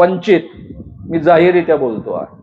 वंचित. मी जाहीररित्या बोलतो आहे.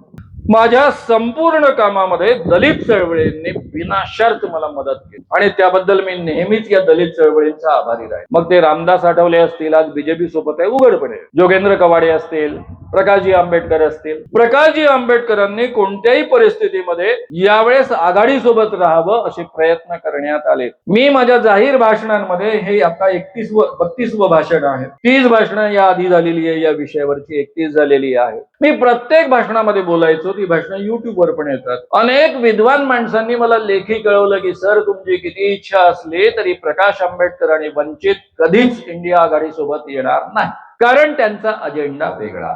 माझ्या संपूर्ण कामामध्ये दलित चळवळींनी विनाशर्त मला मदत केली. आणि त्याबद्दल मी नेहमीच या दलित चळवळींचा आभारी राहील. मग ते रामदास आठवले असतील आज बीजेपी सोबत आहे उघडपणे जोगेंद्र कवाडे असतील प्रकाशजी आंबेडकर असतील. प्रकाशजी आंबेडकरांनी कोणत्याही परिस्थितीमध्ये यावेळेस आघाडी सोबत राहावं असे प्रयत्न करण्यात आले. मी माझ्या जाहीर भाषणांमध्ये हे आता एकतीस व बत्तीस व भाषण आहे. तीस भाषणं या आधी झालेली आहे या विषयावरची एकतीस झालेली आहे. मी प्रत्येक भाषणामध्ये बोलायचो ती भाषणं युट्यूबवर पण येतात. अनेक विद्वान माणसांनी मला लेखी कळवलं की सर तुमची किती इच्छा असली तरी प्रकाश आंबेडकर आणि वंचित कधीच इंडिया आघाडी सोबत येणार नाही. कारण त्यांचा अजेंडा वेगळा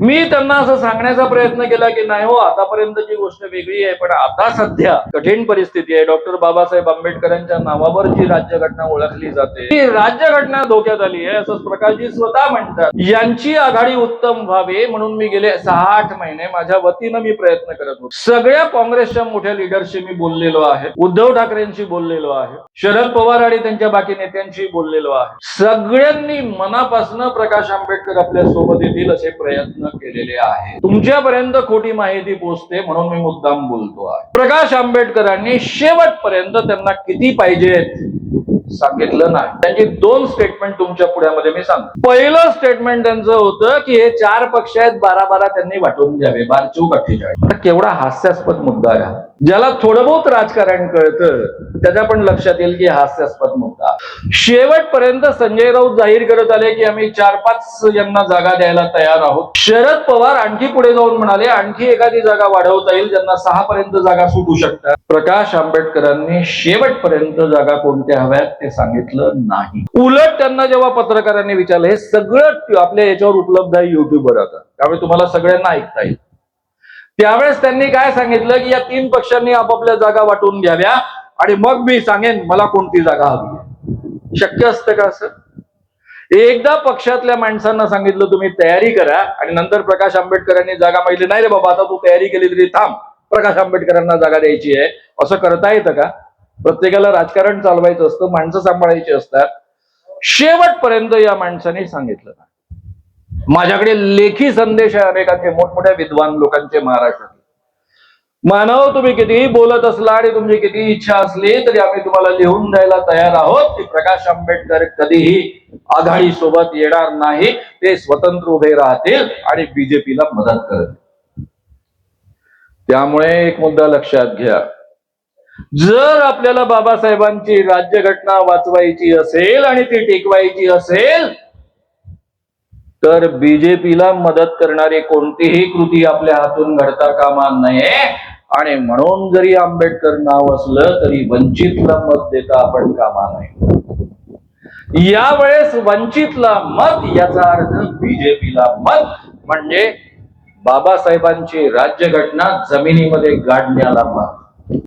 मी त्यांना असं सांगण्याचा प्रयत्न केला की नाही हो आतापर्यंतची गोष्ट वेगळी आहे पण आता सध्या कठीण परिस्थिती आहे. डॉक्टर बाबासाहेब आंबेडकरांच्या नावावर जी राज्यघटना ओळखली जाते ती राज्यघटना धोक्यात आली आहे असं प्रकाशजी स्वतः म्हणतात. यांची आघाडी उत्तम व्हावी म्हणून मी गेले सहा आठ महिने माझ्या वतीनं मी प्रयत्न करत होतो. सगळ्या काँग्रेसच्या मोठ्या लिडरशी मी बोललेलो आहे उद्धव ठाकरेंशी बोललेलो आहे शरद पवार आणि त्यांच्या बाकी नेत्यांशी बोललेलो आहे. सगळ्यांनी मनापासून प्रकाश आंबेडकर आपल्यासोबत येतील असे प्रयत्न केलेले आहे. तुमच्यापर्यंत खोटी माहिती पोहोचते म्हणून मी मुद्दाम बोलतो आहे. प्रकाश आंबेडकरांनी शेवटपर्यंत त्यांना किती पाहिजेत? सांगितलं नाही. त्यांची दोन स्टेटमेंट तुमच्या पुढ्यामध्ये मी सांगतो. पहिलं स्टेटमेंट त्यांचं होतं की हे चार पक्ष आहेत बारा बारा त्यांनी वाटून घ्यावे बार चौक अठ्ठेचाळीस केवढा हास्यास्पद मुद्दा आहे ज्याला थोडं बहुत राजकारण कळतं त्याच्या पण लक्षात येईल की हास्यास्पद मुद्दा. शेवटपर्यंत संजय राऊत जाहीर करत आले की आम्ही चार पाच यांना जागा द्यायला तयार आहोत. शरद पवार आणखी पुढे जाऊन म्हणाले आणखी एखादी जागा वाढवता येईल ज्यांना सहा पर्यंत जागा सुटू शकतात. प्रकाश आंबेडकरांनी शेवटपर्यंत जागा कोणत्या हव्यात? ते सांगितलं नाही. उलट त्यांना जेव्हा पत्रकारांनी विचारलं हे सगळं आपल्या याच्यावर उपलब्ध आहे युट्यूबवर आता. त्यामुळे तुम्हाला सगळ्यांना ऐकता येईल. त्यावेळेस त्यांनी काय सांगितलं की या तीन पक्षांनी आपापल्या जागा वाटून घ्याव्या आणि मग मी सांगेन मला कोणती जागा हवी शक्य असतं का असं? एकदा पक्षातल्या माणसांना सांगितलं तुम्ही तयारी करा आणि नंतर प्रकाश आंबेडकरांनी जागा माहिती नाही रे बाबा आता तू तयारी केली तरी थांब. प्रकाश आंबेडकरांना जागा द्यायची आहे. असं करता येतं का? प्रत्येकाला राजकारण चालवायचं असतं माणसं सांभाळायची असतात. शेवटपर्यंत या माणसाने सांगितलं माझ्याकडे लेखी संदेश आहे अनेकांचे मोठमोठ्या विद्वान लोकांचे महाराष्ट्रातले. मानव तुम्ही कितीही बोलत असला आणि तुमची किती इच्छा असली तरी आम्ही तुम्हाला लिहून द्यायला तयार आहोत. की प्रकाश आंबेडकर कधीही आघाडी सोबत येणार नाही. ते स्वतंत्र उभे राहतील आणि बीजेपीला मदत करतील. त्यामुळे एक मुद्दा लक्षात घ्या. जर आपल्याला बाबासाहेबांची राज्यघटना वाचवायची असेल आणि ती टिकवायची असेल तर बीजेपीला मदत करणारी कोणतीही कृती आपल्या हातून घडता कामा नये. आणि म्हणून जरी आंबेडकर नाव असलं तरी वंचितला मत देता आपण कामा नये. यावेळेस वंचितला मत याचा अर्थ बीजेपीला मत. म्हणजे बाबासाहेबांची राज्यघटना जमिनीमध्ये गाडण्याला मत.